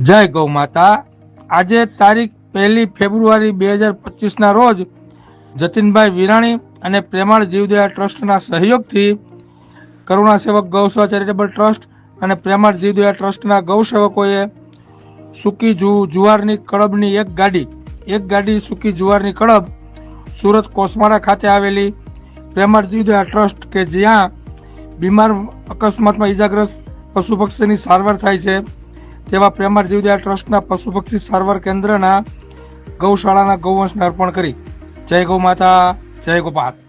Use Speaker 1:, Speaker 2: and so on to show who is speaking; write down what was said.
Speaker 1: જય ગૌ માતા. આજે તારીખ પહેલી ફેબ્રુઆરી બે હજાર પચીસના રોજ જતીનભાઈ વિરાણી અને પ્રેમાળ જીવદયા ટ્રસ્ટના સહયોગથી કરુણા સેવક ગૌસેવા ચેરિટેબલ ટ્રસ્ટ અને પ્રેમાળ જીવદયા ટ્રસ્ટના ગૌસેવકોએ સૂકી જુ જુવારની કડબની એક ગાડી એક ગાડી સૂકી જુવારની કડબ સુરત કોસમાળા ખાતે આવેલી પ્રેમાળ જીવદયા ટ્રસ્ટ કે જ્યાં બીમાર અકસ્માતમાં ઈજાગ્રસ્ત પશુ પક્ષીની સારવાર થાય છે. તેવા પ્રેમાર જીવદયા ટ્રસ્ટના પશુ પક્ષી સારવાર કેન્દ્રના ગૌશાળાના ગૌવંશને અર્પણ કરી. જય ગૌ માતા, જય ગોપાલ